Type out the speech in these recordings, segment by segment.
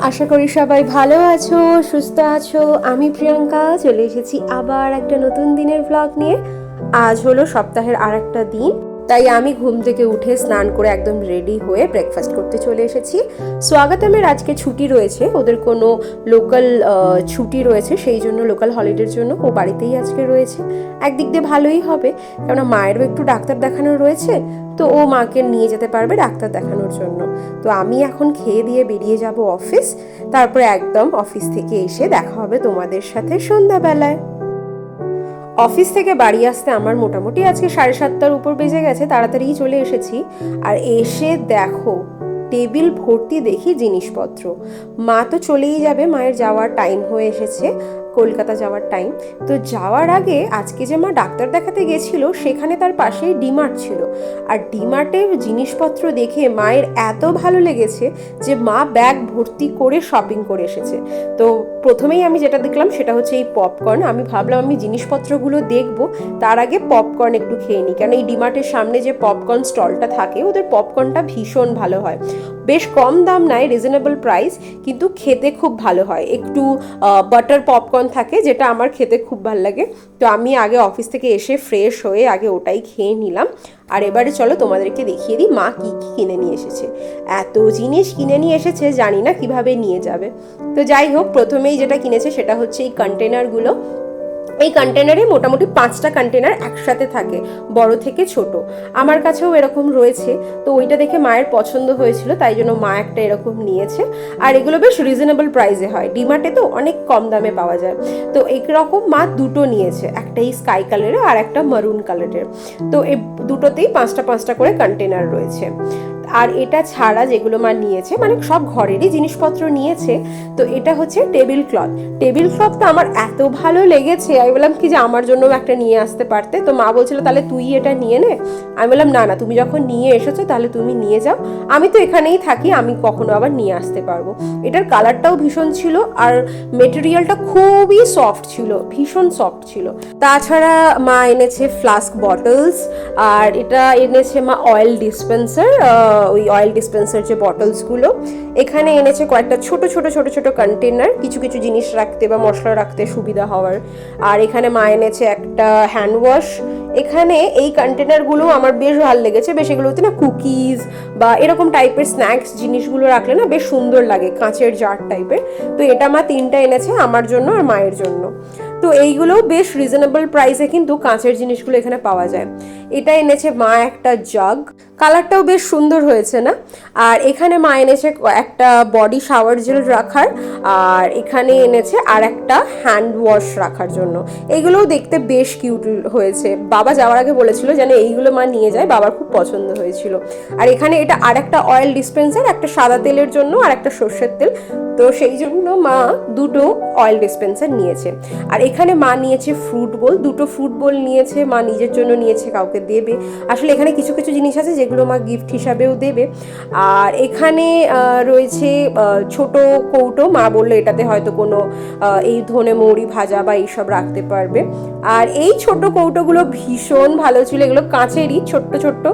আশা করি সবাই ভালো আছো, সুস্থ আছো। আমি প্রিয়াঙ্কা, চলে এসেছি আবার একটা নতুন দিনের ব্লগ নিয়ে। আজ হলো সপ্তাহের আর একটা দিন। তাই আমি ঘুম থেকে উঠে স্নান করে একদম রেডি হয়ে ব্রেকফাস্ট করতে চলে এসেছি। স্বাগতমের আজকে ছুটি রয়েছে, ওদের কোনো লোকাল ছুটি রয়েছে, সেই জন্য লোকাল হলিডের জন্য ও বাড়িতেই আজকে রয়েছে। একদিক দিয়ে ভালোই হবে, কেননা মায়েরও একটু ডাক্তার দেখানোর রয়েছে, তো ও মাকে নিয়ে যেতে পারবে ডাক্তার দেখানোর জন্য। তো আমি এখন খেয়ে দিয়ে বেরিয়ে যাব অফিস তারপরে একদম অফিস থেকে এসে দেখা হবে তোমাদের সাথে সন্ধ্যাবেলায়। অফিস থেকে বাড়ি আসতে আমার মোটামুটি আজকে সাড়ে সাতটার উপর বেজে গেছে, তাড়াতাড়ি চলে এসেছি। আর এসে দেখো, টেবিল ভর্তি দেখি জিনিসপত্র। মা তো চলেই যাবে, মায়ের যাওয়ার টাইম হয়ে এসেছে। কলকাতা যাওয়ার টাইম তো যাওয়ার আগে আজকে যে মা ডাক্তার দেখাতে গেছিল, সেখানে তার পাশেই ডিমার্ট ছিল। আর ডিমার্টের জিনিসপত্র দেখে মায়ের এত ভালো লেগেছে যে মা ব্যাগ ভর্তি করে শপিং করে এসেছে। তো প্রথমেই আমি যেটা দেখলাম, সেটা হচ্ছে এই পপকর্ন আমি ভাবলাম, আমি জিনিসপত্রগুলো দেখব, তার আগে পপকর্ন একটু খেয়ে নিই। কারণ এই ডিমার্টের সামনে যে পপকর্ন স্টলটা থাকে, ওদের পপকর্নটা ভীষণ ভালো হয়। বেশ কম দাম নেয় রিজনেবল প্রাইস কিন্তু খেতে খুব ভালো হয়। একটু বাটার পপকর্ন থাকে যেটা আমার খেতে খুব ভালো লাগে। তো আমি আগে অফিস থেকে এসে ফ্রেশ হয়ে আগে ওটাই খেয়ে নিলাম। আর এবারে চলো তোমাদেরকে দেখিয়ে দিই মা কী কী কিনে নিয়ে এসেছে। এত জিনিস কিনে নিয়ে এসেছে, জানি না কীভাবে নিয়ে যাবে। তো যাই হোক, প্রথমেই যেটা কিনেছে সেটা হচ্ছে এই কন্টেনারগুলো এই কন্টেনারে মোটামুটি পাঁচটা কন্টেনার একসাথে থাকে, বড় থেকে ছোট। আমার কাছেও এরকম রয়েছে, তো ওইটা দেখে মায়ের পছন্দ হয়েছিল, তাই জন্য মা একটা এরকম নিয়েছে। আর এগুলো বেশ রিজনেবল প্রাইসে হয় ডিমার্টে তো অনেক কম দামে পাওয়া যায়। তো এইরকম মা দুটো নিয়েছে একটা এই স্কাই কালারের আর একটা মারুন কালারের তো এই দুটোতেই পাঁচটা পাঁচটা করে কন্টেনার রয়েছে। আর এটা ছাড়া যেগুলো মা নিয়েছে মানে সব ঘরেরই জিনিসপত্র নিয়েছে, তো এটা হচ্ছে টেবিল ক্লথ। টেবিল ক্লথটা আমার এত ভালো লেগেছে, আমি বললাম, কি যে আমার জন্য একটা নিয়ে আসতে পারতে? তো মা বলছিল, তাহলে তুই এটা নিয়ে নে। আমি বললাম, না না, তুমি যখন নিয়ে এসেছ, তাহলে তুমি নিয়ে যাও। আমি তো এখানেই থাকি, আমি কখনো আবার নিয়ে আসতে পারব। এটার কালারটাও ভীষণ ছিল, আর মেটেরিয়ালটা খুবই সফট ছিল, ভীষণ সফট ছিল। তাছাড়া মা এনেছে ফ্লাস্ক বটলস, আর এটা এনেছে মা অয়েল ডিসপেন্সার ওই অয়েল ডিসপেন্সার যে বটলসগুলো এখানে এনেছে কয়েকটা ছোট ছোট ছোট ছোট কন্টেনার কিছু কিছু জিনিস রাখতে বা মশলা রাখতে সুবিধা হওয়ার। আর এখানে মা এনেছে একটা হ্যান্ড ওয়াশ এখানে এই কন্টেনারগুলো আমার বেশ ভালো লেগেছে, বেশ এগুলোতে না কুকিজ বা এরকম টাইপের স্ন্যাক্স জিনিসগুলো রাখলে না বেশ সুন্দর লাগে, কাঁচের জার টাইপের তো এটা মা তিনটা এনেছে আমার জন্য আর মায়ের জন্য। তো এইগুলো বেশ রিজনেবল প্রাইসে কিন্তু কাঁচের জিনিসগুলো এখানে পাওয়া যায়। এটা এনেছে মা একটা জাগ কালারটাও বেশ সুন্দর হয়েছে না? আর এখানে মা এনেছে একটা বডি শাওয়ার জেল রাখার, আর এখানে এনেছে আর একটা হ্যান্ড ওয়াশ রাখার জন্য। এইগুলোও দেখতে বেশ কিউট হয়েছে। বাবা যাওয়ার আগে বলেছিল যেন এইগুলো মা নিয়ে যায়, বাবার খুব পছন্দ হয়েছিল। আর এখানে এটা আর একটা অয়েল ডিসপেন্সার একটা সাদা তেলের জন্য আর একটা সর্ষের তেল। তো সেই জন্য মা দুটো অয়েল ডিসপেন্সার নিয়েছে। আর এখানে মা নিয়েছে ফ্রুট বোল দুটো ফ্রুট বোল নিয়েছে, মা নিজের জন্য নিয়েছে, কাউকে দেবে। আসলে এখানে কিছু কিছু জিনিস আছে যেগুলো মা গিফট হিসাবেও দেবে। আর এখানে রয়েছে ছোট কৌটো, মা বলল এটাতে হয়তো কোনো এই ধনে মৌরি ভাজা বা এইসব রাখতে পারবে। আর এই ছোট কৌটোগুলো ভীষণ ভালো ছিল, এগুলো কাঁচেরই, ছোট্ট ছোট্ট।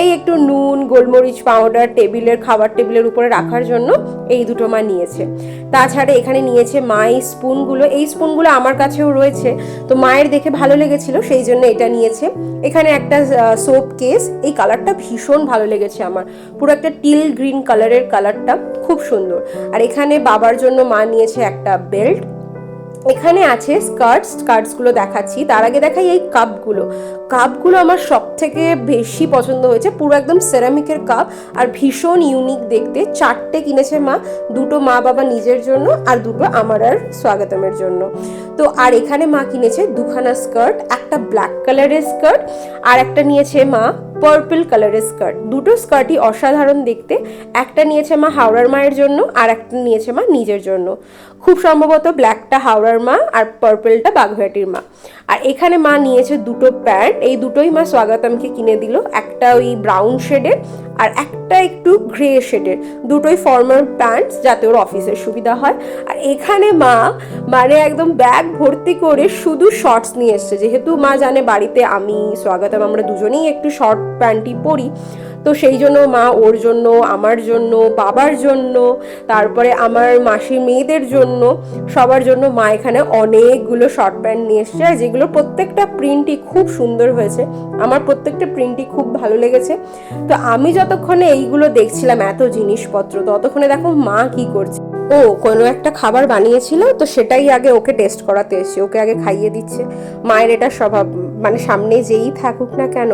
এই একটু নুন, গোলমরিচ পাউডার টেবিলের খাবার টেবিলের উপরে রাখার জন্য এই দুটো মা নিয়েছে। তাছাড়া এখানে নিয়েছে মা এই স্পুনগুলো, এই স্পুনগুলো আমার কাছেও রয়েছে। তো মায়ের দেখে ভালো লেগেছিল, সেই জন্য এটা নিয়েছে। এখানে একটা সোপ কেস এই কালারটা ভীষণ ভালো লেগেছে আমার। পুরো একটা টিল গ্রিন কালারের কালারটা খুব সুন্দর। আর এখানে বাবার জন্য মা নিয়েছে একটা বেল্ট এখানে আছে স্কার্টস, স্কার্টসগুলো দেখাচ্ছি। তার আগে দেখাই এই কাপগুলো। কাপগুলো আমার সব থেকে বেশি পছন্দ হয়েছে। পুরো একদম সেরামিকের কাপ আর ভীষণ ইউনিক দেখতে। চারটে কিনেছে মা। দুটো মা বাবা নিজের জন্য আর দুটো আমার আর স্বাগতমের জন্য। তো আর এখানে মা কিনেছে দুখানা স্কার্ট, একটা ব্ল্যাক কালারের স্কার্ট আর একটা নিয়েছে মা পার্পল কালারের স্কার্ট দুটো স্কার্টই অসাধারণ দেখতে। একটা নিয়েছে মা হাওড়ার মায়ের জন্য, আর একটা নিয়েছে মা নিজের জন্য। খুব সম্ভবত ব্ল্যাকটা হাওড়ার মা, আর পার্পলটা বাঘুয়াটির মা। আর এখানে মা নিয়েছে দুটো প্যান্ট। এই দুটোই মা স্বাগতমকে কিনে দিল। একটা ওই ব্রাউন শেডের আর একটা একটু গ্রে শেডের দুটোই ফর্মাল প্যান্টস যাতে ওর অফিসের সুবিধা হয়। আর এখানে মা মানে একদম ব্যাগ ভর্তি করে শুধু শর্টস নিয়ে এসছে। যেহেতু মা জানে বাড়িতে আমি, স্বাগতম, আমরা দুজনেই একটু শর্ট প্যান্টই পরি। তো সেই জন্য মা ওর জন্য, আমার জন্য, বাবার জন্য, তারপরে আমার মাসি মেয়েদের জন্য, সবার জন্য মা এখানে অনেকগুলো শর্ট প্যান্ট নিয়ে এসছে। আর যেগুলো প্রত্যেকটা প্রিন্টই খুব সুন্দর হয়েছে। আমার প্রত্যেকটা প্রিন্টই খুব ভালো লেগেছে। তো আমি যতক্ষণে এইগুলো দেখছিলাম, এত জিনিসপত্র, ততক্ষণে দেখো মা কি করছে। ও, কোনো একটা খাবার বানিয়েছিল, তো সেটাই আগে ওকে টেস্ট করাতে এসেছি। ওকে আগে খাইয়ে দিচ্ছে। মায়ের এটা স্বভাব। মানে সামনে যেই থাকুক না কেন,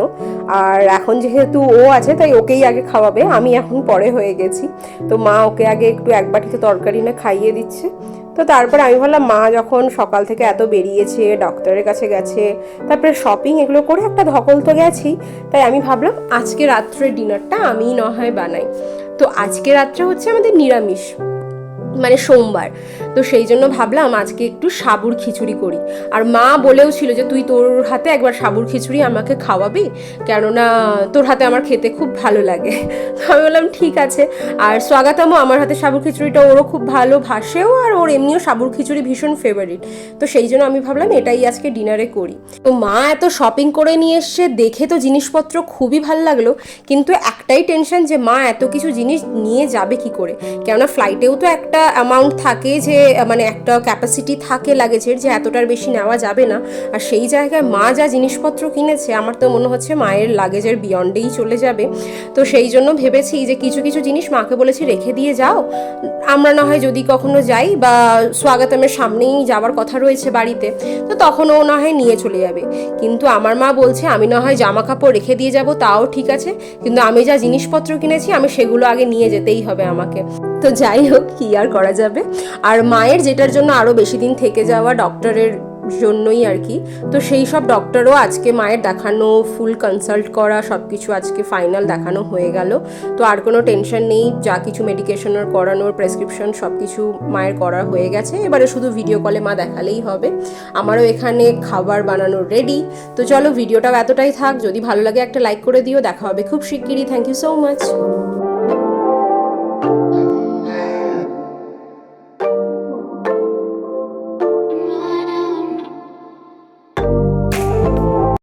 আর এখন যেহেতু ও আছে, তাই ওকেই আগে খাওয়াবে। আমি এখন পরে হয়ে গেছি। তো মা ওকে আগে একটু এক বাটিতে তরকারি না খাইয়ে দিচ্ছে। তো তারপর আমি ভাবলাম, মা যখন সকাল থেকে এত বেরিয়েছে ডক্টরের কাছে গেছে, তারপরে শপিং এগুলো করে একটা ধকল তো গেছি। তাই আমি ভাবলাম, আজকে রাত্রে ডিনারটা আমিই না হয় বানাই। তো আজকে রাত্রে হচ্ছে আমাদের নিরামিষ মানে সোমবার। তো সেই জন্য ভাবলাম আজকে একটু সাবুর খিচুড়ি করি। আর মা বলেও ছিল যে তুই তোর হাতে একবার সাবুর খিচুড়ি আমাকে খাওয়াবি, কেননা তোর হাতে আমার খেতে খুব ভালো লাগে। আমি বললাম, ঠিক আছে। আর স্বাগতমও আমার হাতে সাবুর খিচুড়িটা, ওরও খুব ভালো ভাসেও, আর ওর এমনিও সাবুর খিচুড়ি ভীষণ ফেভারিট তো সেই জন্য আমি ভাবলাম, এটাই আজকে ডিনারে করি। তো মা এত শপিং করে নিয়ে এসছে, দেখে তো জিনিসপত্র খুবই ভালো লাগল, কিন্তু একটাই টেনশন যে মা এত কিছু জিনিস নিয়ে যাবে কি করে? কেননা ফ্লাইটেও তো একটা অ্যামাউন্ট থাকে যে মানে একটা ক্যাপাসিটি থাকে লাগেজের যে এতটার বেশি নেওয়া যাবে না। আর সেই জায়গায় মা যা জিনিসপত্র কিনেছে, আমার তো মনে হচ্ছে মায়ের লাগেজের বিয়ন্ডেই চলে যাবে। তো সেই জন্য ভেবেছি যে কিছু কিছু জিনিস মাকে বলেছি, রেখে দিয়ে যাও। আমরা না হয় যদি কখনো যাই বা স্বাগতমের সামনেই যাওয়ার কথা রয়েছে বাড়িতে, তো তখন ও না হয় নিয়ে চলে যাবে। কিন্তু আমার মা বলছে, আমি না হয় জামা কাপড় রেখে দিয়ে যাব, তাও ঠিক আছে। কিন্তু আমি যা জিনিসপত্র কিনেছি, আমি সেগুলো আগে নিয়ে যেতেই হবে আমাকে। তো যাই হোক, কি আর করা যাবে? আর মায়ের যেটার জন্য আরও বেশি দিন থেকে যাওয়া ডক্টরের জন্যই আর কি, তো সেই সব ডক্টরও আজকে মায়ের দেখানো ফুল কনসাল্ট করা সব কিছু আজকে ফাইনাল দেখানো হয়ে গেল। তো আর কোনো টেনশন নেই, যা কিছু মেডিকেশনের করানোর প্রেসক্রিপশন সব কিছু মায়ের করা হয়ে গেছে। এবারে শুধু ভিডিও কলে মা দেখালেই হবে। আমারও এখানে খাবার বানানো রেডি তো চলো ভিডিওটাও এতটাই থাক। যদি ভালো লাগে একটা লাইক করে দিও। দেখা হবে খুব শিগগিরই। Thank you so much